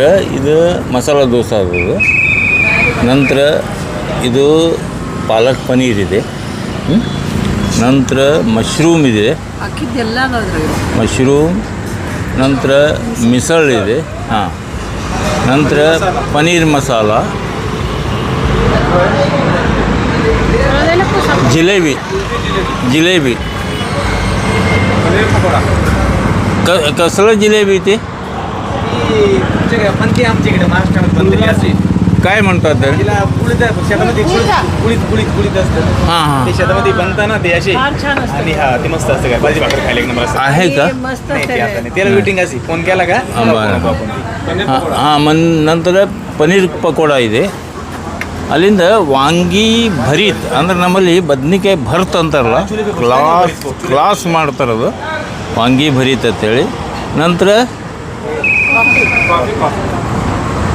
ನಂತರ ಇದು ಮಸಾಲ ದೋಸೆ ಆಗ್ಬೋದು ನಂತರ ಇದು ಪಾಲಕ್ ಪನೀರ್ ಇದೆ. ನಂತರ ಮಶ್ರೂಮ್ ಇದೆ. ಮಶ್ರೂಮ್ ನಂತರ ಮಿಸಳ್ ಇದೆ. ಹಾಂ. ನಂತರ ಪನೀರ್ ಮಸಾಲ. ಜಿಲೇಬಿ. ಜಿಲೇಬಿ. ಕಸಲ ಜಿಲೇಬಿ ಐತಿ? ते म्हणते आमच्याकडे महाराष्ट्रात बनलेली अशी काय म्हणतात ते तिला कुळीत शेतामध्ये कुळीत कुळीत कुळीत कुळीत असतं हां हां ते शेतामध्ये बनताना ते असे फार छान असतं. आणि हा ते मस्त असतं काय भाजी भाकर खायला एक नंबर असतं आहे का आणि मस्त नाही, ते आता असते नाही. त्याला वेटिंग अशी फोन केला का हा, बरं. नको आपण ते. ಹಾಂ ಹಾಂ ಮನ್ ನಂತರ ಪನೀರ್ ಪಕೋಡ ಇದೆ ಅಲ್ಲಿಂದ ವಾಂಗಿ ಭರಿತ್ ಅಂದ್ರೆ ನಮ್ಮಲ್ಲಿ ಬದ್ನಿಕಾಯಿ ಭರ್ತ್ ಅಂತಾರಲ್ಲ ಕ್ಲಾಸ್ ಕ್ಲಾಸ್ ಮಾಡ್ತಾರದು ವಾಂಗಿ ಭರಿತ್ ಅಂತೇಳಿ ನಂತರ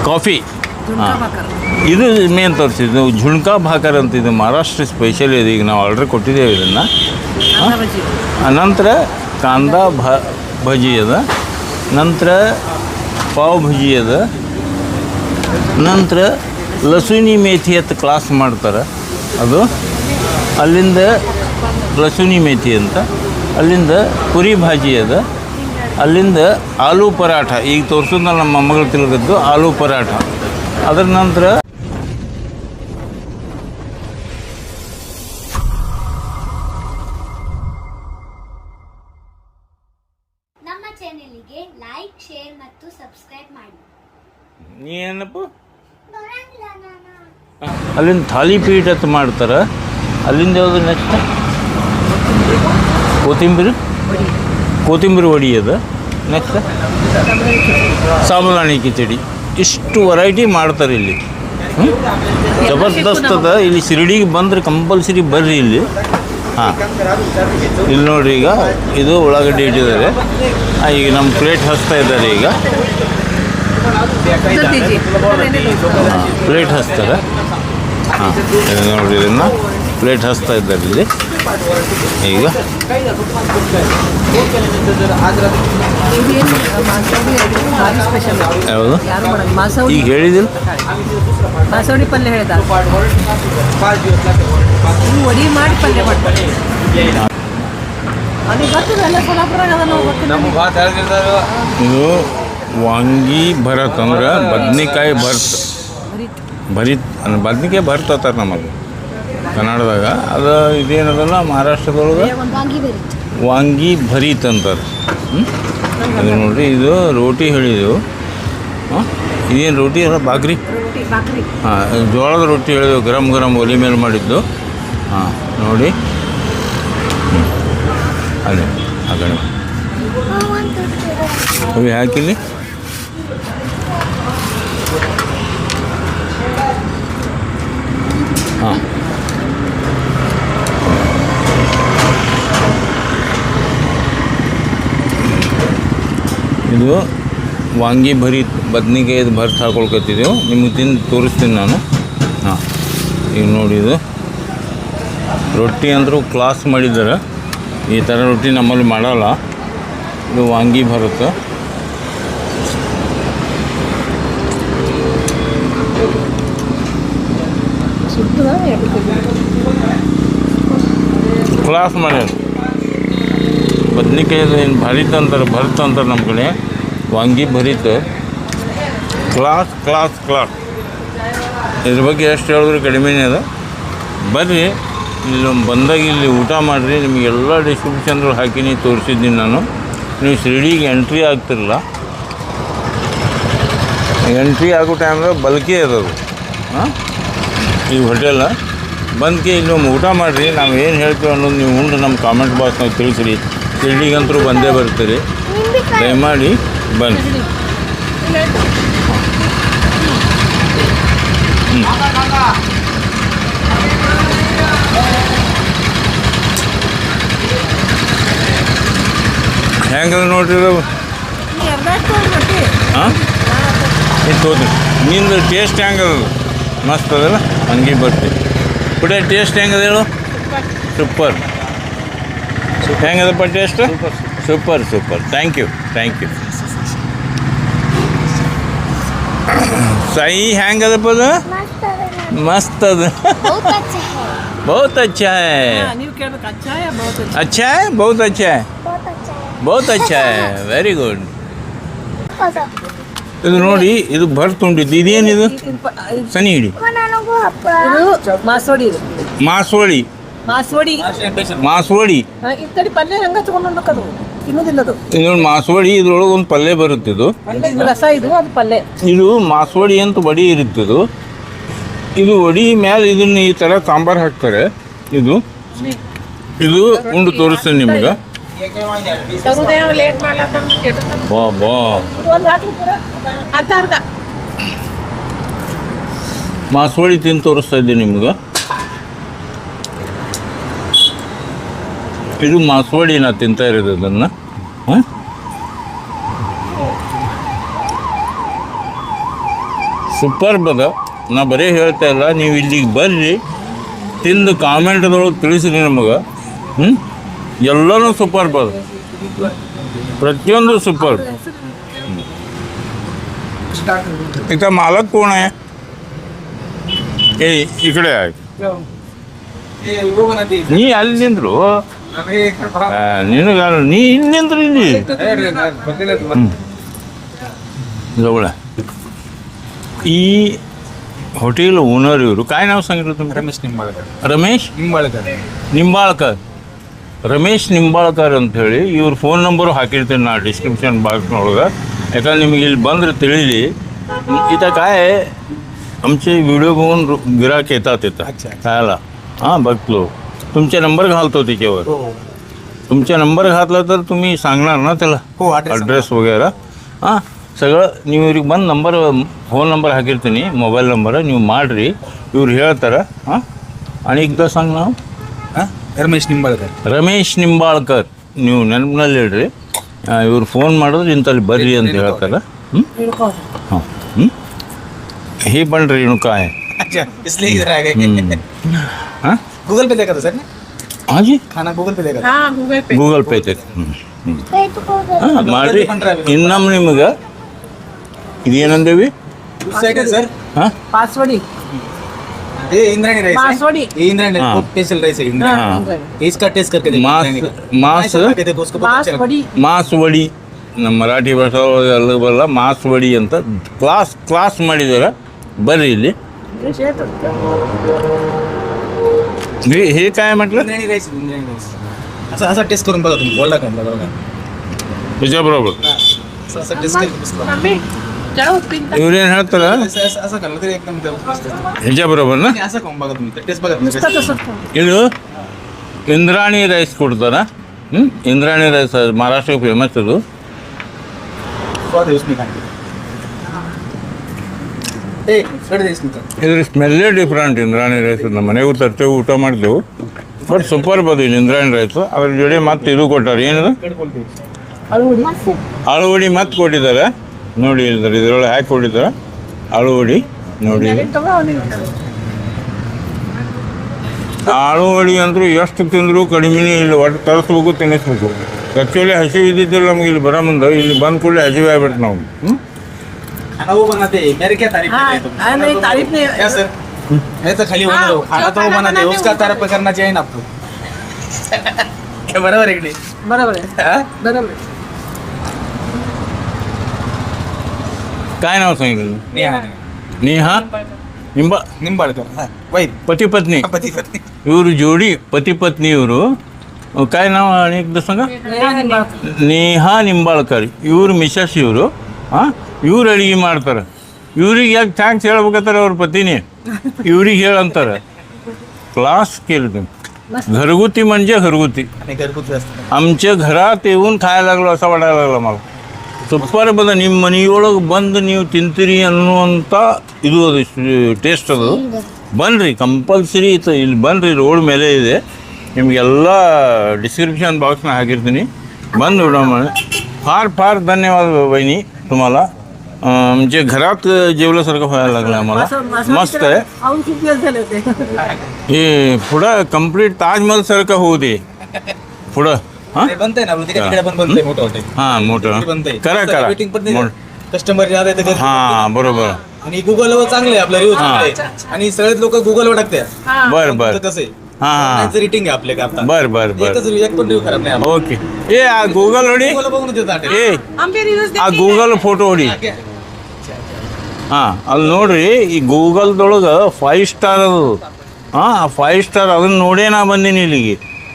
ಕಾಫಿ. ಹಾಂ. ಇದು ಮೇನ್ ತೋರಿಸಿದ್ದು? ಜುಣ್ಕಾ ಭಾಕರ್ ಅಂತ ಇದು ಮಹಾರಾಷ್ಟ್ರ ಸ್ಪೆಷಲ್ ಇದೆ. ಈಗ ನಾವು ಆರ್ಡ್ರ್ ಕೊಟ್ಟಿದ್ದೇವೆ ಇದನ್ನು. ನಂತರ ಕಾಂದ ಭಜಿ ಅದ. ನಂತರ ಪಾವ್ ಭಜಿ ಅದ. ನಂತರ ಲಸೂನಿ ಮೇಥಿ ಅಂತ ಕ್ಲಾಸ್ ಮಾಡ್ತಾರೆ. ಅದು ಅಲ್ಲಿಂದ ಲಸೂನಿ ಮೇಥಿ ಅಂತ. ಅಲ್ಲಿಂದ ಪುರಿ ಭಾಜಿ ಅದ. ಅಲ್ಲಿಂದ ಆಲೂ ಪರಾಠ ಈಗ ತೋರಿಸೋದು ನಮ್ಮ ಮೊಮ್ಮಗಳು ತಿಳಿದದ್ದು ಆಲೂ ಪರಾಠ. ಅದರ ನಂತರ ನಮ್ಮ ಚಾನೆಲ್ಗೆ ಲೈಕ್ ಶೇರ್ ಮತ್ತು ಸಬ್ಸ್ಕ್ರೈಬ್ ಮಾಡಿ. ನೀ ಏನಪ್ಪ? ಅಲ್ಲಿಂದ ಥಾಲಿಪೀಠ ಅಂತ ಮಾಡ್ತಾರ. ಅಲ್ಲಿಂದ ಯಾವುದು ನೆಕ್ಸ್ಟ್ ಕೊತ್ತಂಬರಿ? ಕೊತ್ತಂಬರಿ ಅದ. ನೆಕ್ಸ್ಟ್ ಸಾಬುದಾಣಿ ಕಿಚಡಿ ಇಷ್ಟು ವೆರೈಟಿ ಮಾಡ್ತಾರೆ ಇಲ್ಲಿ? ಜಬರ್ದಸ್ತ್ ಅದ. ಇಲ್ಲಿ ಶಿರಡಿಗೆ ಬಂದರೆ ಕಂಪಲ್ಸರಿ ಬರ್ರಿ ಇಲ್ಲಿ. ಹಾಂ. ಇಲ್ಲಿ ನೋಡ್ರಿ ಈಗ ಇದು ಉಳ್ಳಾಗಡ್ಡಿ ಇಟ್ಟಿದ್ದಾರೆ. ಈಗ ನಮ್ಮ ಪ್ಲೇಟ್ ಹಚ್ತಾ ಇದ್ದಾರೆ ಈಗ. ಪ್ಲೇಟ್ ಹಚ್ತಾರೆ. ಹಾಂ ನೋಡ್ರಿ ಇದನ್ನು. ಪ್ಲೇಟ್ ಹಚ್ತಾ ಇದ್ದಾರೆ ಇಲ್ಲಿ. ಈಗ. ಯಾವುದು? ಈಗ ಹೇಳಿದಿಲ್ಲ? ಮಾಸವಡಿ ಪಲ್ಯ ಹೇಳಿದ. ಮಾಡಿ ಪಲ್ಯ ಮಾಡ್ತಾರೆ. ಇದು ವಾಂಗಿ ಭರತ್ ಅಂದ್ರೆ ಬದ್ನಿಕಾಯಿ ಭರ್ತ್ ಭರಿತ್ ಬದ್ನಿಕಾಯಿ ಭರ್ತ್ ನಮಗೆ. ಕನ್ನಡದಾಗ. ಅದು ಇದೇನದಲ್ಲ ಮಹಾರಾಷ್ಟ್ರದೊಳಗೆ? ವಾಂಗಿ ಭರೀತ್ ಅಂತಾರೆ. ಅದು ನೋಡ್ರಿ ಇದು ರೋಟಿ ಹೇಳಿದೆವು ಹಾಂ? ಇದೇನು ರೋಟಿ ಅಲ್ಲ ಬಾಕ್ರಿ? ಹಾಂ ಜೋಳದ ರೊಟ್ಟಿ ಹೇಳಿದೆವು ಗರಂ ಗರಂ ಒಲೆ ಮೇಲೆ ಮಾಡಿದ್ದು. ಹಾಂ ನೋಡಿ. ಅದೇ ಅದೇ ಆ ಕಡೆ ಹಾಕಿಲ್ಲಿ ಇದು ವಾಂಗಿ ಭರಿ ಬದ್ನಿಕಾಯ್ದು ಭರ್ತ್ ಹಾಕೊಳ್ಕೊತಿದ್ದೆವು ನಿಮಗೆ ತಿಂದು ತೋರಿಸ್ತೀನಿ ನಾನು. ಹಾಂ ಈಗ ನೋಡಿ ಇದು. ರೊಟ್ಟಿ ಅಂದರೂ ಕ್ಲಾಸ್ ಮಾಡಿದ್ದಾರೆ. ಈ ಥರ ರೊಟ್ಟಿ ನಮ್ಮಲ್ಲಿ ಮಾಡಲ್ಲ. ಇದು ವಾಂಗಿ ಭರತ್ ಸುಟ್ಟದ ಕ್ಲಾಸ್ ಮಾಡ್ಯಾರ. ಬದ್ನಿಕಾಯ್ದು ಏನು ಭರಿತ ಅಂತಾರೆ ಭರ್ತು ಅಂತಾರೆ ನಮ್ಮ ಕಡೆ. ವಾಂಗಿ ಭರಿತ ಕ್ಲಾಸ್ ಕ್ಲಾಸ್ ಕ್ಲಾಸ್. ಇದ್ರ ಬಗ್ಗೆ ಎಷ್ಟು ಹೇಳಿದ್ರು ಕಡಿಮೆನೇ ಅದ. ಬರ್ರಿ, ಇಲ್ಲಿ ಬಂದಾಗ ಇಲ್ಲಿ ಊಟ ಮಾಡಿರಿ ನಿಮಗೆಲ್ಲ ಡಿಸ್ಕ್ರಿಪ್ಷನ್ಗಳು ಹಾಕಿನಿ, ತೋರಿಸಿದ್ದೀನಿ ನಾನು. ನೀವು ಶಿರ್ಡಿಗೆ ಎಂಟ್ರಿ ಆಗ್ತಿರಲ್ಲ. ಎಂಟ್ರಿ ಆಗೋ ಟೈಮ್ದಾಗ ಬಲ್ಕಿ ಅದು ಹಾಂ? ಈ ಹೋಟೆಲ ಬಂದ್ಕೆ ಇಲ್ಲಿ ಊಟ ಮಾಡಿರಿ, ನಾವು ಏನು ಹೇಳ್ತೀವಿ ಅನ್ನೋದು ನೀವು ಉಂಡು ನಮ್ಮ ಕಾಮೆಂಟ್ ಬಾಕ್ಸ್ನಾಗ ತಿಳಿಸ್ರಿ. ಶಿರ್ಡಿಗಂತರೂ ಬಂದೇ ಬರ್ತೀರಿ. ದಯಮಾಡಿ ಬನ್ನಿ. ಹೆಂಗದ ನೋಡ್ರಿ ಹಾಂ? ತೋದ್ರಿ ನಿಂದು ಟೇಸ್ಟ್ ಹೆಂಗದ ಮಸ್ತ್ ಅದಲ್ಲ? ಹಂಗೆ ಬರ್ತೀವಿ. ಕೂಡ ಟೇಸ್ಟ್ ಹೆಂಗದ ಹೇಳು? Super. ಹೆಂಗದಪ್ಪ taste super super thank you thank you Sai ಹೆಂಗದಪ್ಪ ಅದು ಮಸ್ತ್ ಅದು बहुत अच्छा है ನೀವು ಕೇಳ್ಬೇಕು ಅಚ್ಚಾಯ ಬಹುತ್ अच्छा है बहुत अच्छा है बहुत अच्छा है ವೆರಿ ಗುಡ್ ಇದು ನೋಡಿ ಇದು ಭರ್ತುಂಡಿದ್ದು ಇದೇನಿದು ಸನಿ ಹಿಡಿ ಇದು ಮಾಸೋಡಿ ಇದು ಮಾಸೋಳಿ ಮಾಸೋಡಿ ಇದೊಂದು ಮಾಸವಡಿ. ಈ ಕಡೆ ಪಲ್ಯ ಹಂಗ ತಗೊಂಡು ಹೋಗ್ಬೇಕದು ತಿನ್ನೋದಿಲ್ಲ ಅದು. ಇದು ಮಾಸೋಳಿ ಇದ್ರೊಳಗೆ ಒಂದು ಪಲ್ಯ ಬರುತ್ತೆ ಇದು. ಇದು ರಸ ಇದು ಅದು ಪಲ್ಯ. ಇದು ಮಾಸೋಡಿ ಅಂತ ವಡಿ ಇರುತ್ತೆ ಇದು. ಇದು ವಡಿ ಮೇಲೆ ಇದನ್ನ ಈ ಥರ ಸಾಂಬಾರು ಹಾಕ್ತಾರೆ. ಇದು. ಇದು ಉಂಡು ತೋರಿಸ್ತೇನೆ ನಿಮ್ಗೆ. ಬಾ ತಿಂದು ತೋರಿಸ್ತಾ ಇದ್ದೀನಿ ನಿಮ್ಗೆ. ಇದು ಮಾಸ್ವಾಡಿ ನಾ ತಿಂತಾ ಇರೋದು ಅದನ್ನು. ಹಾಂ? ಸೂಪರ್ಬ್ ಅದ. ನಾ ಬರೀ ಹೇಳ್ತಾ ಇಲ್ಲ ನೀವು ಇಲ್ಲಿಗೆ ಬರ್ರಿ. ತಿಂದು ಕಾಮೆಂಟ್ದೊಳಗೆ ತಿಳಿಸ್ರಿ ನಿಮಗೆ. ಹ್ಞೂ ಎಲ್ಲನೂ ಸೂಪರ್ಬ್ ಅದ. ಪ್ರತಿಯೊಂದು ಸೂಪರ್ ಈಗ ಮಾಲಕ್ ಕೋಣ. ಏ ಈ ಕಡೆ ಆಯ್ತು ನೀ ಅಲ್ಲಿ ನಿಂದ್ರು ನಿನಗ ನೀ ಇಲ್ಲಿ ನಿಂದ್ರು ಇಲ್ಲಿ जवळ आहे. ಈ हॉटेल ओनर ಇವರು काय नाव सांगितलं तुम्ही ರಮೇಶ್ ನಿಂಬಾಳ್ಕರ್ ರಮೇಶ್ ನಿಂಬಾಳ್ಕರ್ ನಿಂಬಾಳ್ಕರ್ ರಮೇಶ್ ನಿಂಬಾಳ್ಕರ್ ಅಂಥೇಳಿ ಇವ್ರ ಫೋನ್ ನಂಬರು ಹಾಕಿರ್ತೀನಿ ನಾ ಡಿಸ್ಕ್ರಿಪ್ಷನ್ ಬಾಕ್ಸ್ನೊಳಗೆ ಯಾಕಂದ್ರೆ ನಿಮಗೆ ಇಲ್ಲಿ ಬಂದ್ರೆ ತಿಳಿಲಿ इथं काय आहे आमचे व्हिडिओ बघून रो- गिराक येतात इथं अच्छा. खायला हां बघतो तुमचे नंबर घालतो तिच्यावर हो तुमचा नंबर घातला तर तुम्ही सांगणार ना त्याला हो ॲड्रेस वगैरे हां ಸಗಲ ನೀವು ಇವ್ರಿಗೆ ಬಂದು ನಂಬರ್ ಫೋನ್ ನಂಬರ್ ಹಾಕಿರ್ತೀನಿ ಮೊಬೈಲ್ ನಂಬರ್ ನೀವು ಮಾಡಿರಿ ಇವ್ರು ಹೇಳ್ತಾರೆ ಹಾಂ ಅನಿಗ್ದ ಸಂಗ್ ನಾವು ಹಾಂ ರಮೇಶ್ ನಿಂಬಾಳ್ಕರ್ ರಮೇಶ್ ನಿಂಬಾಳ್ಕರ್ ನೀವು ನೆನಪಿನಲ್ಲಿ ಇಡ್ರಿ ಇವ್ರು ಫೋನ್ ಮಾಡಿದ್ರೆ ಇಂಥಲ್ಲಿ ಬರ್ರಿ ಅಂತ ಹೇಳ್ತಾರೆ ಹ್ಞೂ ಹಾಂ ಹ್ಞೂ ಹೀ ಬಣ್ರಿ ಇಣಕಾಯಿ ಹಾಂ अच्छा इसलिए इधर आ गए हां गूगल पे देखा था सर ने ಹಾಂ जी खाना गूगल पे देखा था ಹಾ ಗೂಗಲ್ ಪೇ ಗೂಗಲ್ ಪೇ ತೆಗ್ ಹಾಂ ಮಾಡಿರಿ ಇನ್ನೊಮ್ಮೆ ನಿಮಗೆ ಇದೇನಂದೇವಿ उस साइड है सर ಹಾಂ ಪಾಸ್ವಡಿ ये इंद्राणी राइस मासवाड़ी। है ये इंद्राणी हाँ। स्पेशल राइस है इंद्राणी ಹಾಂ ये इसका टेस्ट करके देखो मास- इंद्राणी का। मास- ऐसा खा के देखो उसको पता चलेगा। ಮಾಸ್ವಡಿ ಮಾಸ್ವಡಿ ನಮ್ಮ ಮರಾಠಿ ಭಾಷೆ ಒಳಗೆ ಎಲ್ಲ ಬರಲ್ಲ ಮಾಸ್ವಡಿ ಅಂತ ಕ್ಲಾಸ್ ಕ್ಲಾಸ್ ಮಾಡಿದ್ದಾರೆ ಬರ್ರಿ ಇಲ್ಲಿ हे काय म्हटलं? राईस असं असं टेस्ट करून बघा तुम्ही. बोला का मला बरोबर असं असं युरियन असं असं- तरी एकदम बरोबर ना? असं बघा तुम्ही. टेस्ट बघा इंद्राणी राईस कुठतं ना? इंद्राणी राईस महाराष्ट्र फेमस तू. स्वाद येऊच नाही ಇದ್ರ ಸ್ಮೆಲ್ಲೇ ಡಿಫ್ರೆಂಟ್ ಇಂದ್ರಾಣಿ ರೈಸ್ ನಮ್ಮ ಮನೆಗೂ ತರ್ತೇವೆ ಊಟ ಮಾಡ್ತೇವೆ ಬಟ್ ಸೂಪರ್ ಬಂದಿಲ್ಲ ಇಂದ್ರಾಣಿ ರೈಸ್ ಅದ್ರ ಜೊತೆ ಮತ್ತೆ ಇದು ಕೊಟ್ಟಾರೆ. ಏನದ? ಆಳುವಡಿ ಮತ್ತೆ ಕೊಟ್ಟಿದ್ದಾರೆ. ನೋಡಿ ಇದ್ದಾರೆ ಇದರೊಳಗೆ ಹಾಕಿ ಕೊಟ್ಟಿದ್ದಾರೆ. ಅಳುವಡಿ ನೋಡಿ. ಆಳುವಡಿ ಅಂದರೂ ಎಷ್ಟು ತಿಂದರೂ ಕಡಿಮೆನೇ ಇಲ್ಲಿ. ಒಟ್ಟು ತರಿಸ್ಬೇಕು, ತಿನ್ನಿಸ್ಬೇಕು. ಆ್ಯಕ್ಚುಲಿ ಹಸಿವು ಇದ್ದಿದ್ದಿಲ್ಲ ನಮ್ಗೆ ಇಲ್ಲಿ ಬರೋ ಮುಂದೆ ಇಲ್ಲಿ ಬಂದ ಕೂಡಲೇ ಹಸಿವಿ ಆಗ್ಬಿಟ್ಟು ನಾವು. खाना वो बनाते हैं मेरे क्या तारीफ हाँ, करते हैं तुम? हाँ, नहीं, तारीफ नहीं। क्या सर मैं तो खाली हाँ, बना दो खाना जो तो वो खाना बनाते हैं बनाते उसका हैं, तारीफ करना चाहिए ना आपको क्या बराबर है कि नहीं ಬರೋಬರ್ आहे. हाँ? बरोबर आहे. काय नाव सांगितलं नहीं हाँ नेहा ನಿಂಬ निंबाळकर हाँ वही पती पत्नी पति पत्नी ಇವರು ಜೋಡಿ ಪತಿ ಪತ್ನಿ ಇವರು काय नाव आणि एकदा सांगा ನೇಹಾ ನಿಂಬಾಳ್ಕರ್. ನೇಹಾ ನಿಂಬಾಳ್ಕರ್ ಇವ್ರು ಮಿಸಸ್ ಇವರು ಹಾಂ ಇವ್ರು ಅಡುಗೆ ಮಾಡ್ತಾರೆ. ಇವ್ರಿಗೆ ಯಾಕೆ ಥ್ಯಾಂಕ್ಸ್ ಹೇಳ್ಬೇಕಾರೆ ಅವ್ರ ಪತಿನಿ? ಇವ್ರಿಗೆ ಹೇಳಂತಾರೆ ಕ್ಲಾಸ್ केलं ಘರಗುತಿ ಮಂಜೆ ಘರಗುತಿ. आमच्या घरात ತೇವನ್ खायला ಹೊಸ असं ಮಗ लागला ಸುಪ್ಪರ್ ಬಂದ ನಿಮ್ಮ ಮನೆಯೊಳಗೆ ಬಂದು ನೀವು ತಿಂತೀರಿ ಅನ್ನುವಂಥ ಇದು ಅದು ಟೇಸ್ಟ್ ಅದು. ಬನ್ನಿರಿ ಕಂಪಲ್ಸರಿ ಇತ್ತು. ಇಲ್ಲಿ ಬನ್ನಿರಿ ರೋಡ್ ಮೇಲೆ ಇದೆ. ನಿಮಗೆಲ್ಲ ಡಿಸ್ಕ್ರಿಪ್ಷನ್ ಬಾಕ್ಸ್ನ ಹಾಕಿರ್ತೀನಿ. ಬಂದು ಮಾಡಿ ಫಾರ್ ಫಾರ್ ಧನ್ಯವಾದ ವೈನಿ ತುಮಾಲ अं, म्हणजे घरात जेवल्यासारखं व्हायला लागलं आम्हाला. मस्त आहे. पाहून खूप दिवस झाले होते? हे पुढं कंप्लीट ताजमहल सारखं होऊ दे. पुढं हां? ते बनतंय ना आपलं तिकडे तिकडे पण बनतंय मोठं हॉटेल. हां मोठं. बनतंय. करा करा. वेटिंग पण मोठं. कस्टमर ज्यादा येतं हां बरोबर. आणि गुगलवर चांगलं आहे आपलं रिव्ह्यू चांगले आहे. आणि सगळेच लोक गुगलवर टाकतात. बर बर. कसं आहे? आपले बर बर बर. ओके. गुगल होडी? गुगल फोटो होडी. हा अल नोड्री ರಿವರ್ಸ್ ಆ ಗೂಗಲ್ ಫೋಟೋ ಹೊಡಿ ಹಾಗೆ. ಹಾಂ ಅಲ್ಲಿ ನೋಡ್ರಿ ಈ ಗೂಗಲ್ದೊಳಗೆ ಫೈವ್ ಸ್ಟಾರ್ ಅದು ಹಾಂ ಫೈವ್ ಸ್ಟಾರ್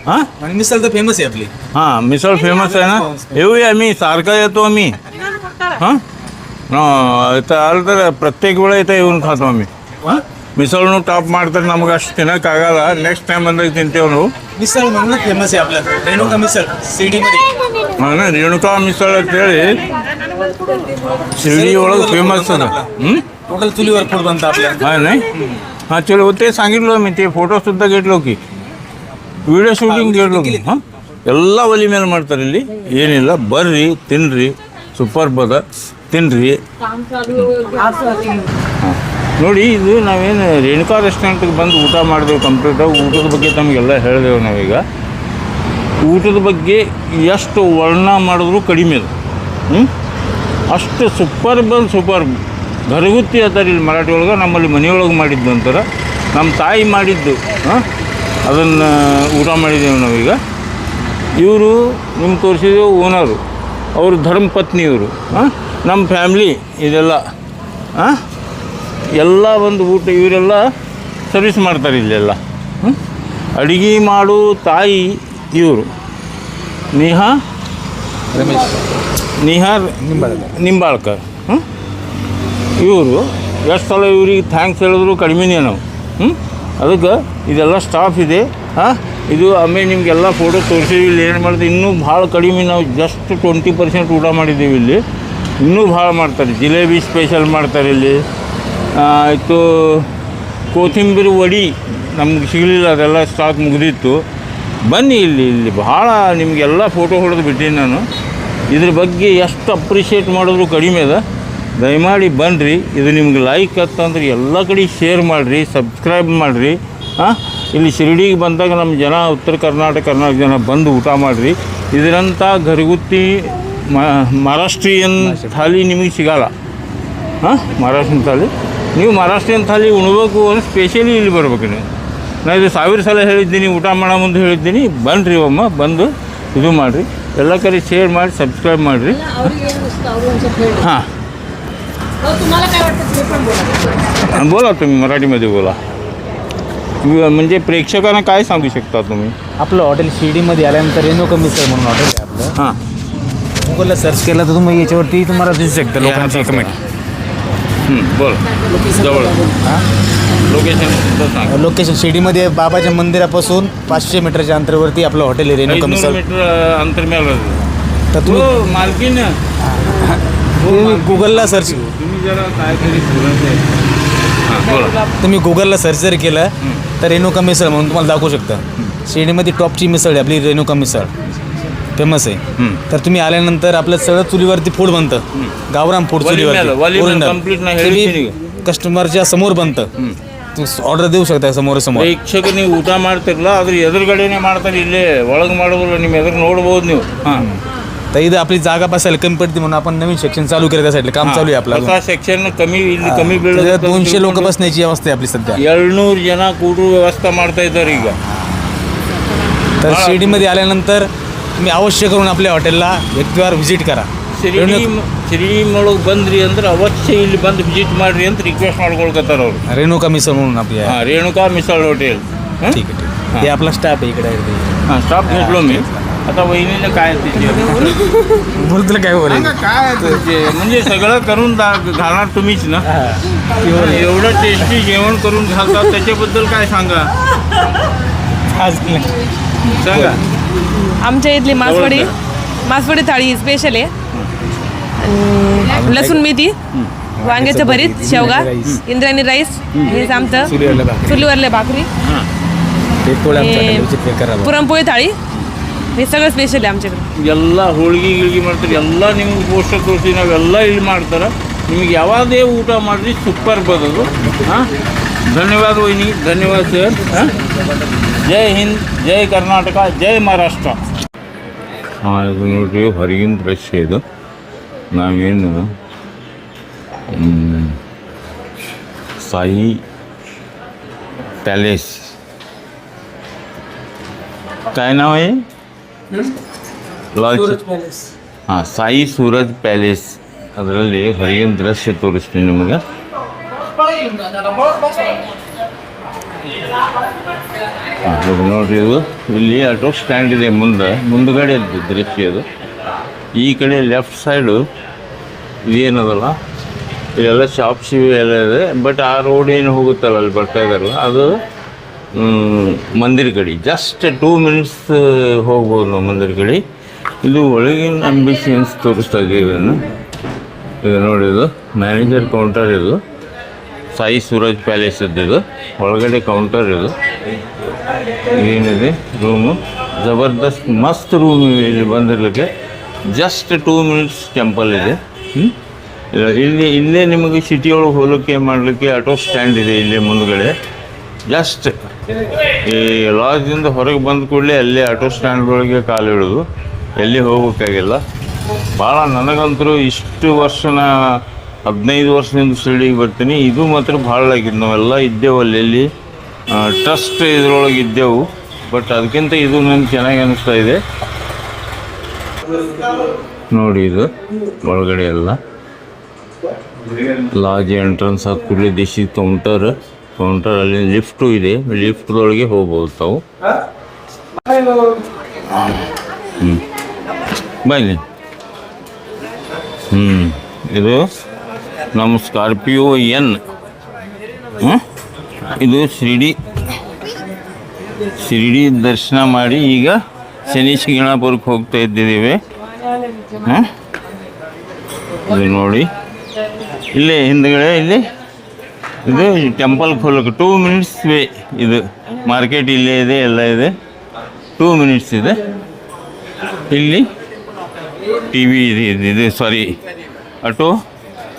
ಹಾಂ आणि मिसल तर फेमस आहे आपली. हां मिसळ फेमस आहे ना? येऊया मी सारखा येतो आम्ही हा? इथं आलं तर प्रत्येक वेळा इथं येऊन खातो आम्ही. ಮಿಸಲ್ನು ಟಾಪ್ ಮಾಡ್ತಾರೆ ನಮ್ಗೆ ಅಷ್ಟು ತಿನ್ನಕ್ಕಾಗಲ್ಲ ನೆಕ್ಸ್ಟ್ ಟೈಮ್ ಬಂದಾಗ ತಿಂತೀವಿ ಅವರು ರೇಣುಕಾ ಮಿಸಲ್ ಅಂತೇಳಿ ಸಿಡಿ ಒಳಗೆ ಫೇಮಸ್ ಅದ ಹಾಂ ಚಲೋ ಗೊತ್ತೇ ಸಾಂಗಿಲ್ಲ ಮಿತಿ ಫೋಟೋ ಸುದ್ದಾಗ ಇಡ್ಲೋಕಿ ವಿಡಿಯೋ ಶೂಟಿಂಗ್ ಇಡ್ಲೋಕಿ ಹಾಂ ಎಲ್ಲ ಒಲಿ ಮೇಲೆ ಮಾಡ್ತಾರೆ ಇಲ್ಲಿ ಏನಿಲ್ಲ ಬರ್ರಿ ತಿನ್ನ್ರಿ ಸೂಪರ್ ಬದ ತಿನ್ನ್ರಿ ಹಾಂ ನೋಡಿ, ಇದು ನಾವೇನು ರೇಣುಕಾ ರೆಸ್ಟೋರೆಂಟಿಗೆ ಬಂದು ಊಟ ಮಾಡಿದೆವು ಕಂಪ್ಲೀಟಾಗಿ ಊಟದ ಬಗ್ಗೆ ತಮಗೆಲ್ಲ ಹೇಳಿದೆವು ನಾವೀಗ. ಊಟದ ಬಗ್ಗೆ ಎಷ್ಟು ವರ್ಣ ಮಾಡಿದ್ರೂ ಕಡಿಮೆ ಅದು. ಅಷ್ಟು ಸೂಪರ್ ಬಂದು ಸೂಪರ್ ಗರಗುತ್ತಿ ಅದಾರ ಇಲ್ಲಿ ಮರಾಠಿ ಒಳಗೆ ನಮ್ಮಲ್ಲಿ ಮನೆಯೊಳಗೆ ಮಾಡಿದ್ದು ಅಂತಾರೆ. ನಮ್ಮ ತಾಯಿ ಮಾಡಿದ್ದು, ಹಾಂ? ಅದನ್ನು ಊಟ ಮಾಡಿದ್ದೇವೆ ನಾವೀಗ. ಇವರು ನಿಮ್ಮ ತೋರಿಸಿದ ಓನರು ಅವರು ಧರ್ಮಪತ್ನಿಯವರು, ಹಾಂ? ನಮ್ಮ ಫ್ಯಾಮ್ಲಿ ಇದೆಲ್ಲ, ಹಾಂ? ಎಲ್ಲ ಒಂದು ಊಟ ಇವರೆಲ್ಲ ಸರ್ವಿಸ್ ಮಾಡ್ತಾರೆ ಇಲ್ಲೆಲ್ಲ. ಅಡುಗೆ ಅಡಿಗೆ ಮಾಡು ತಾಯಿ ಇವರು. ನೇಹಾ? ನೇಹಾ ನಿಂಬಾಳ್ಕರ್. ಹ್ಞೂ ಇವರು ಎಷ್ಟು ಸಲ ಇವ್ರಿಗೆ ಥ್ಯಾಂಕ್ಸ್ ಹೇಳಿದ್ರು ಕಡಿಮೆನೇ ನಾವು. ಹ್ಞೂ ಅದಕ್ಕೆ ಇದೆಲ್ಲ ಸ್ಟಾಫ್ ಇದೆ. ಹಾಂ? ಇದು ಆಮೇಲೆ ನಿಮಗೆಲ್ಲ ಫೋಟೋ ತೋರಿಸಿವಿ ಇಲ್ಲಿ ಏನು ಮಾಡಿದೆ? ಇನ್ನೂ ಭಾಳ ಕಡಿಮೆ ನಾವು ಜಸ್ಟ್ ಟ್ವೆಂಟಿ ಪರ್ಸೆಂಟ್ ಊಟ ಮಾಡಿದ್ದೀವಿ ಇಲ್ಲಿ. ಇನ್ನೂ ಭಾಳ ಮಾಡ್ತಾರೆ. ಜಿಲೇಬಿ ಸ್ಪೆಷಲ್ ಮಾಡ್ತಾರೆ ಇಲ್ಲಿ. ಆಯಿತು ಕೊತ್ತಂಬರಿ ವಡಿ ನಮ್ಗೆ ಸಿಗಲಿಲ್ಲ ಅದೆಲ್ಲ ಸ್ಟಾಕ್ ಮುಗಿದಿತ್ತು. ಬನ್ನಿ ಇಲ್ಲಿ ಇಲ್ಲಿ ಭಾಳ ನಿಮಗೆಲ್ಲ ಫೋಟೋ ಹೊಡೆದು ಬಿಟ್ಟೀನಿ ನಾನು. ಇದ್ರ ಬಗ್ಗೆ ಎಷ್ಟು ಅಪ್ರಿಷಿಯೇಟ್ ಮಾಡಿದ್ರು ಕಡಿಮೆ ಅದ. ದಯಮಾಡಿ ಬನ್ನಿರಿ ಇದು ನಿಮ್ಗೆ ಲೈಕ್ ಅಂತಂದ್ರೆ ಎಲ್ಲ ಕಡೆ ಶೇರ್ ಮಾಡಿರಿ ಸಬ್ಸ್ಕ್ರೈಬ್ ಮಾಡಿರಿ. ಹಾಂ ಇಲ್ಲಿ ಶಿರಡಿಗೆ ಬಂದಾಗ ನಮ್ಮ ಜನ ಉತ್ತರ ಕರ್ನಾಟಕ ಕರ್ನಾಟಕ ಜನ ಬಂದು ಊಟ ಮಾಡಿರಿ. ಇದರಂಥ ಘರಗುತ್ತಿ ಮಹಾರಾಷ್ಟ್ರೀಯನ್ ಥಾಲಿ ನಿಮಗೆ ಸಿಗಲ್ಲ. ಹಾಂ ಮಹಾರಾಷ್ಟ್ರ ಥಾಲಿ ನೀವು ಮಹಾರಾಷ್ಟ್ರೀಯನ್ ಥಾಲಿ ಉಣ್ಬೇಕು ಅಂದ್ರೆ ಸ್ಪೆಷಲಿ ಇಲ್ಲಿ ಬರ್ಬೇಕು ನೀವು ನಾನು ಇದು ಸಾವಿರ ಸಲ ಹೇಳಿದ್ದೀನಿ ಊಟ ಮಾಡೋ ಮುಂದೆ ಹೇಳಿದ್ದೀನಿ ಬನ್ನಿರಿ ಒಮ್ಮ ಬಂದು ಇದು ಮಾಡಿರಿ ಎಲ್ಲ ಕಡೆ ಶೇರ್ ಮಾಡಿ ಸಬ್ಸ್ಕ್ರೈಬ್ ಮಾಡಿರಿ आवडी नसतं आवडीचं खेळ हां हो, तुम्हाला काय वाटतं ते पण बोला बोला तुम्ही मराठीमध्ये बोला व- म्हणजे प्रेक्षकांना काय सांगू शकता तुम्ही आपलं हॉटेल शिर्डीमध्ये आल्यानंतर रेणुका मिसळ म्हणून हॉटेल आहे आपलं हां गुगलला सर्च केलं तर तुम्ही याच्यावरती तुम्हाला दिसू शकतं लोकांची कमेंट बोल. जवळ. लोकेशन लोकेशन शिर्डीमध्ये बाबाच्या मंदिरापासून पाचशे मीटरच्या अंतरावरती आपलं हॉटेल आहे रेणुका मिसळ. मीटर अंतर मिळालं तर तू मालकीन. गुगलला सर्च तुम्ही तुम्ही गुगलला सर्च जर केलं तर रेणुका मिसळ म्हणून तुम्हाला दाखवू शकता. शिर्डीमध्ये टॉपची मिसळ आहे आपली रेणुका मिसळ. फेमस आहे. तर तुम्ही आल्यानंतर आपलं सगळं चुलीवरती फूड बनतं. गावराम फूड चुलीवरती. कस्टमरच्या समोर बनतं. ऑर्डर देऊ शकता समोर समोर. ವೀಕ್ಷಕರು ನೀವು उठा मारते ಅದ್ರ ಎದುರುಗಡೆನೆ ಮಾಡ್ತಾರೆ ಇಲ್ಲೇ. ಒಳಗೆ ಮಾಡೋದಿಲ್ಲ ನಿಮ್ಮ ಎದುರು तर इथं आपली जागा बसायला कमी पडते म्हणून आपण नवीन सेक्शन चालू केलं त्यासाठी काम चालू आहे आपलं सेक्शन कमी कमी दोनशे लोक बसण्याची व्यवस्था आहे आपली सध्या. एळनूर जना कुठून व्यवस्था मारताय ಇದ್ದಾರೆ ಈಗ. तर शिर्डीमध्ये आल्यानंतर तुम्ही अवश्य करून आपल्या हॉटेलला एक वेळा व्हिजिट करा ಶಿರಿಡಿ ಶಿರಿಡಿ ಒಳಗೆ ಬಂದ್ರಿ ಅಂದ್ರೆ ಅವಶ್ಯ ಇಲ್ಲಿ ಬಂದು ವಿಸಿಟ್ ಮಾಡ್ರಿ ಅಂತ ರಿಕ್ವೆಸ್ಟ್ ಮಾಡ್ಕೊಳ್ಕತ್ತಾರ ಅವ್ರು रेणुका मिसळ म्हणून आपली आहे हां रेणुका मिसळ हॉटेल हां ठीक आहे ठीक आहे हे आपला स्टाफ आहे इकडे हां स्टॉप घेतलो मी आता वहिनीला काय तिथे बोल तुला काय बोलायचं सांगा काय आहे ते? म्हणजे सगळं करून दा घालणार तुम्हीच ना एवढं टेस्टी जेवण करून घालतात त्याच्याबद्दल काय सांगा सांगा आमच्या इथली मासवडी मासवडी थाळी स्पेशल आहे. आणि लसूण मेथी वांग्याचं भरीत शेवगा इंद्रायणी राईस हेच आमचं चुलीवरल्या भाकरी. पुरणपोळी थाळी. हे ಸಗಳೆ ಸ್ಪೆಷಲ್ ಆಮಚಕಡೆ ಎಲ್ಲ ಹೋಳಿಗೆ ಗಿಳಿಗೆ ಮಾಡ್ತಾರೆ ಎಲ್ಲ ನಿಮ್ಗೆ ಪೋಸ್ಟರ್ ತೋರಿಸಿ ನಾವೆಲ್ಲ ಇಲ್ಲಿ ಮಾಡ್ತಾರೆ ನಿಮಗೆ ಯಾವುದೇ ಊಟ ಮಾಡಿದ್ರಿ ಸೂಪರ್ ಬರೋದು ಹಾಂ ಧನ್ಯವಾದ ವೈನಿ ಧನ್ಯವಾದ ಸರ್ ಹಾಂ ಜೈ ಹಿಂದ್ ಜೈ ಕರ್ನಾಟಕ ಜೈ ಮಹಾರಾಷ್ಟ್ರ ಹಾಂ ಇದು ನೋಡ್ರಿ ಹೊರಗಿನ ದೃಶ್ಯ ಇದು ನಾವೇನು ಮ್, साई पॅलेस काय नाव आहे ಲಾಲ್ ಹಾಂ ಸಾಯಿ ಸೂರಜ್ ಪ್ಯಾಲೇಸ್ ಅದರಲ್ಲಿ ಹೊರಗಿನ ದೃಶ್ಯ ತೋರಿಸ್ತೀನಿ ನಿಮಗೆ ಹಾಂ ಇದು ನೋಡ್ರಿ ಇದು ಇಲ್ಲಿ ಆಟೋ ಸ್ಟ್ಯಾಂಡ್ ಇದೆ ಮುಂದೆ. ಮುಂದುಗಡೆ ದೃಶ್ಯ ಇದು. ಈ ಕಡೆ ಲೆಫ್ಟ್ ಸೈಡು ಇದೇನದಲ್ಲ? ಇಲ್ಲೆಲ್ಲ ಶಾಪ್ಸ್ ಇವೆ ಎಲ್ಲ ಇದೆ. ಬಟ್ ಆ ರೋಡ್ ಏನು ಹೋಗುತ್ತಲ್ಲ ಅಲ್ಲಿ ಬರ್ತಾ ಇದಾರಲ್ಲ ಅದು ಮಂದಿರ ಕಡೆ ಜಸ್ಟ್ ಟೂ ಮಿನಿಟ್ಸ್ ಹೋಗ್ಬೋದು ಮಂದಿರ ಕಡೆ ಇದು ಒಳಗಿನ ಅಂಬಿಷನ್ಸ್ ತೋರಿಸ್ತಾ ಇದೆ ಇದನ್ನು ಇದು. ನೋಡಿದು ಮ್ಯಾನೇಜರ್ ಕೌಂಟರ್ ಇದು. ಸಾಯಿ ಸೂರಜ್ ಪ್ಯಾಲೇಸ್ ಇದು ಒಳಗಡೆ ಕೌಂಟರ್ ಇದು. ಏನಿದೆ? ರೂಮು ಜಬರ್ದಸ್ತ್ ಮಸ್ತ್ ರೂಮ್ ಇಲ್ಲಿ ಬಂದಿರಲಿಕ್ಕೆ. ಜಸ್ಟ್ ಟೂ ಮಿನಿಟ್ಸ್ ಟೆಂಪಲ್ ಇದೆ? ಇಲ್ಲಿ, ಇಲ್ಲೇ ನಿಮಗೆ ಸಿಟಿಯೊಳಗೆ ಹೋಲಿಕೆ ಮಾಡಲಿಕ್ಕೆ ಆಟೋ ಸ್ಟ್ಯಾಂಡ್ ಇದೆ ಇಲ್ಲಿ ಮುಂದುಗಡೆ. ಜಸ್ಟ್ ಈ ಲಾಜ್ದಿಂದ ಹೊರಗೆ ಬಂದ ಕೂಡಲೇ ಅಲ್ಲೇ ಆಟೋ ಸ್ಟ್ಯಾಂಡ್ ಒಳಗೆ ಕಾಲು ಇಡೋದು ಎಲ್ಲಿ ಹೋಗೋಕ್ಕಾಗಿಲ್ಲ ಭಾಳ ನನಗಂತರೂ ಇಷ್ಟು ವರ್ಷ ನಾ ಹದಿನೈದು ವರ್ಷದಿಂದ ಶಿರಡಿಗೆ ಬರ್ತೀನಿ. ಇದು ಮಾತ್ರ ಭಾಳ ಆಗಿದೆ ನಾವೆಲ್ಲ ಇದ್ದೇವು ಅಲ್ಲಿ ಟ್ರಸ್ಟ್ ಇದ್ರೊಳಗೆ ಇದ್ದೆವು. ಬಟ್ ಅದಕ್ಕಿಂತ ಇದು ನನಗೆ ಚೆನ್ನಾಗಿ ಅನಿಸ್ತಾ ಇದೆ. ನೋಡಿ ಇದು, ಒಳಗಡೆ ಎಲ್ಲ. ಲಾಜ್ ಎಂಟ್ರೆನ್ಸ್ ಆದ ಕೂಡಲೇ ದೇಶಿ ಕೌಂಟರ್ ಕೌಂಟರ್ ಅಲ್ಲಿ ಲಿಫ್ಟು ಇದೆ. ಲಿಫ್ಟ್ದೊಳಗೆ ಹೋಗ್ಬೋದು ತಾವು. ಹ್ಞೂ ಬನ್ನಿ. ಹ್ಞೂ ಇದು ನಮ್ಮ ಸ್ಕಾರ್ಪಿಯೋ ಎನ್ ಇದು ಶಿರಡಿ. ಶಿರಡಿ ದರ್ಶನ ಮಾಡಿ ಈಗ ಶನಿ ಹೋಗ್ತಾ ಇದ್ದಿದ್ದೀವಿ ಇದು ನೋಡಿ. ಇಲ್ಲೇ ಹಿಂದ್ಗಡೆ, ಇಲ್ಲಿ ಇದು ಟೆಂಪಲ್ ಹೋಗ್ಲಿಕ್ಕೆ ಟೂ ಮಿನಿಟ್ಸ್ ವೇ ಇದು. ಮಾರ್ಕೆಟ್ ಇಲ್ಲೇ ಇದೆ, ಎಲ್ಲ ಇದೆ. ಟೂ ಮಿನಿಟ್ಸ್ ಇದೆ. ಇಲ್ಲಿ ಟಿ ವಿ ಇದು- ಇದು ಸಾರಿ ಆಟೋ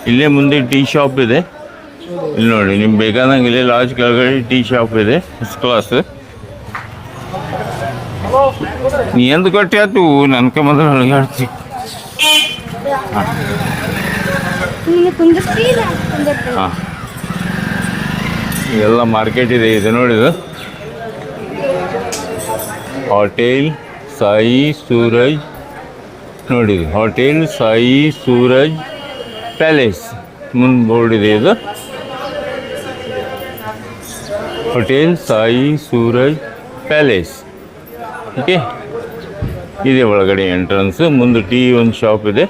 ಇಲ್ಲೇ ಮುಂದೆ ಟೀ ಶಾಪ್ ಇದೆ. ಇಲ್ಲಿ ನೋಡಿ ನಿಮ್ಗೆ ಬೇಕಾದಂಗೆ ಇಲ್ಲೇ ಲಾಡ್ಜ್ ಕೆಳಗಡೆ ಟೀ ಶಾಪ್ ಇದೆ ಫಸ್ಟ್ ಕ್ಲಾಸ್ ನೀ ಎಂದು ಕಟ್ಟಿ ಆಯ್ತು ನನ್ಕ ಮೊದಲು ಅಳಗಾಡ್ತಿ ಹಾಂ. ಎಲ್ಲ ಮಾರ್ಕೆಟ್ ಇದೆ ಇದು ನೋಡಿದು ಹೋಟೆಲ್ ಸಾಯಿ ಸೂರಜ್ ನೋಡಿದು ಹೋಟೆಲ್ ಸಾಯಿ ಸೂರಜ್ ಪ್ಯಾಲೇಸ್. ಮುಂದೆ ಬೋರ್ಡ್ ಇದೆ ಇದು. Hotel Sai Suraj palace. Okay? ಇದೆ ಒಳಗಡೆ ಎಂಟ್ರೆನ್ಸ್. ಮುಂದೆ ಟೀ ಒಂದು ಶಾಪ್ ಇದೆ.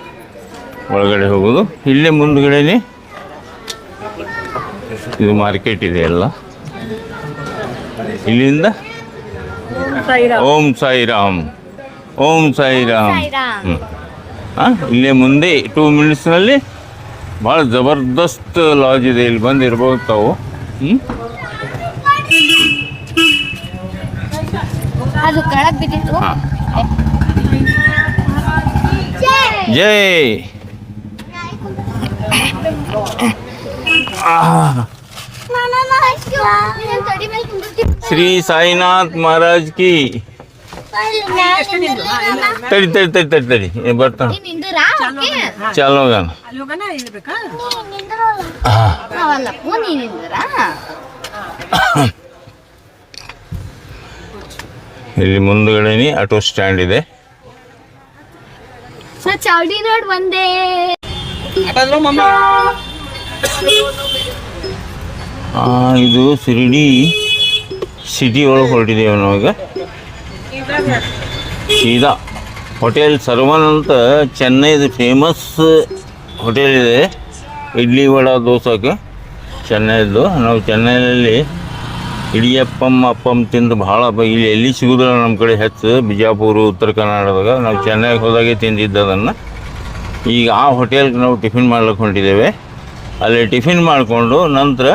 ಒಳಗಡೆ ಹೋಗೋದು. ಇಲ್ಲೇ ಮುಂದ್ಗಡೆನೆ ಇದು ಮಾರ್ಕೆಟ್ ಇದೆ ಎಲ್ಲ. ಇಲ್ಲಿಂದ ಓಂ ಸಾಯಿ ರಾಮ್ ಓಂ ಸಾಯಿ ರಾಮ್ ಹ್ಞೂ ಹಾಂ ಇಲ್ಲೇ ಮುಂದೆ ಟೂ ಮಿನಿಟ್ಸ್ನಲ್ಲಿ ಭಾಳ ಜಬರ್ದಸ್ತ್ ಲಾಡ್ಜ್ ಇದೆ ಇಲ್ಲಿ ಬಂದು ಇರ್ಬೋದು ತಾವು ಹ್ಞೂ ಅದು ಕೆಳಗ್ ಬಿದ್ದಿತ್ತು ಹಾಂ. ಜೈ! ಆಹ್. ಶ್ರೀ ಸಾಯಿನಾಥ್ ಮಹಾರಾಜ್ ಕಿ. ತಡಿ ತಡಿ ತಡಿ ತಡಿ ತಡಿ. ಏ ಬರ್ತಾನೆ. ಚಾಲು ಹೋಗಣ. ಇಲ್ಲಿ ಮುಂದುಗಡೆನೆ ಆಟೋ ಸ್ಟ್ಯಾಂಡ್ ಇದೆ. ಚೌಡಿ ನೋಡ್ ಒಂದೇ ಆ, ಇದು ಶಿರ್ಡಿ ಸಿಟಿ ಒಳಗೆ ಹೊರಟಿದ್ದೇವೆ ನಾವಾಗ ಸೀದಾ. ಹೋಟೆಲ್ ಸರ್ವನ್ ಅಂತ ಚೆನ್ನೈದು ಫೇಮಸ್ ಹೋಟೆಲ್ ಇದೆ. ಇಡ್ಲಿ ವಡ ದೋಸಕ್ಕೆ ಚೆನ್ನೈದು. ನಾವು ಚೆನ್ನೈನಲ್ಲಿ ಇಡಿಯಪ್ಪಂ, ಅಪ್ಪಂ ತಿಂದು ಭಾಳ ಇಲ್ಲಿ ಎಲ್ಲಿ ಸಿಗೋದಿಲ್ಲ ನಮ್ಮ ಕಡೆ ಹೆಚ್ಚು. ಬಿಜಾಪುರ, ಉತ್ತರ ಕರ್ನಾಟಕದಾಗ ನಾವು ಚೆನ್ನೈಗೆ ಹೋದಾಗೆ ತಿಂದಿದ್ದು ಅದನ್ನು. ಈಗ ಆ ಹೋಟೆಲ್ಗೆ ನಾವು ಟಿಫಿನ್ ಮಾಡ್ಲಿಕ್ಕೆ ಹೊಂಟಿದ್ದೇವೆ. ಅಲ್ಲಿ ಟಿಫಿನ್ ಮಾಡಿಕೊಂಡು ನಂತರ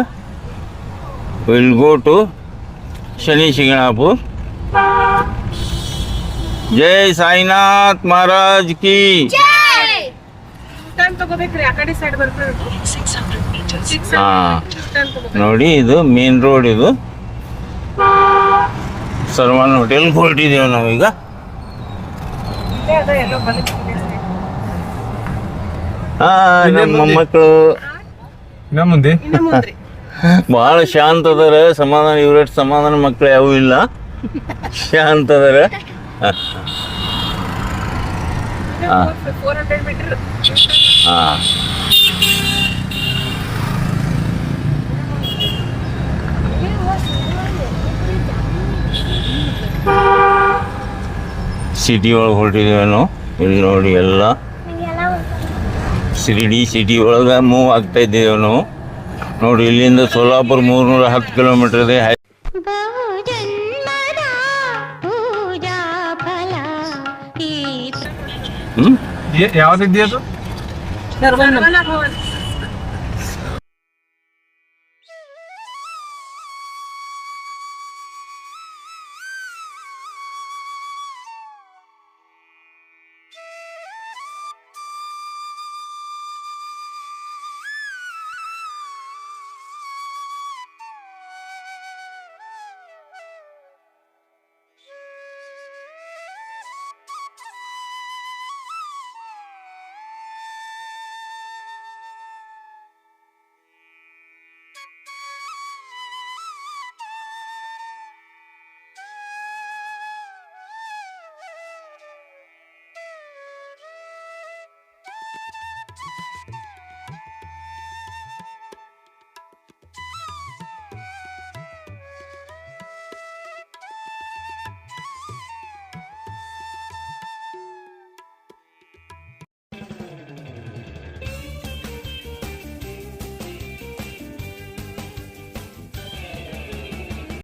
will go to Shani Shingnapur. ಜೈ ಸಾಯಿನಾಥ್ ಮಹಾರಾಜ್ ಕಿ. ನೋಡಿ ಇದು ಮೇನ್ ರೋಡ್ ಇದು. ಸರ್ವನ್ ಹೋಟೆಲ್ಗೆ ಹೊರಟಿದ್ದೇವೆ ನಾವೀಗ ನಮ್ಮ ಮೊಮ್ಮಕ್ಕಳು. ಮುಂದೆ? ಬಹಳ ಭಾಳ ಶಾಂತ ಅದಾರ ಸಮಾಧಾನ ಇವ್ರಷ್ಟು ಸಮಾಧಾನ ಮಕ್ಕಳು ಯಾವೂ ಇಲ್ಲ. ಶಾಂತ ಅದಾರ ಹಾಂ ಸಿಟಿ ಒಳಗೆ ಹೊರಟಿದ್ದೇನು ಇಲ್ಲಿ ನೋಡಿ ಎಲ್ಲ. ಶಿರಡಿ ಸಿಟಿ ಒಳಗೆ ಮೂವ್ ಆಗ್ತಾ ಇದ್ದೇವೆ ನಾವು ನೋಡಿ, ಇಲ್ಲಿಂದ ಸೋಲಾಪುರ ಮೂರ್ನೂರ ಹತ್ತು ಕಿಲೋಮೀಟರ್ ಇದೆ. ಹ್ಞೂ ಯಾವ್ದಿದ್ದು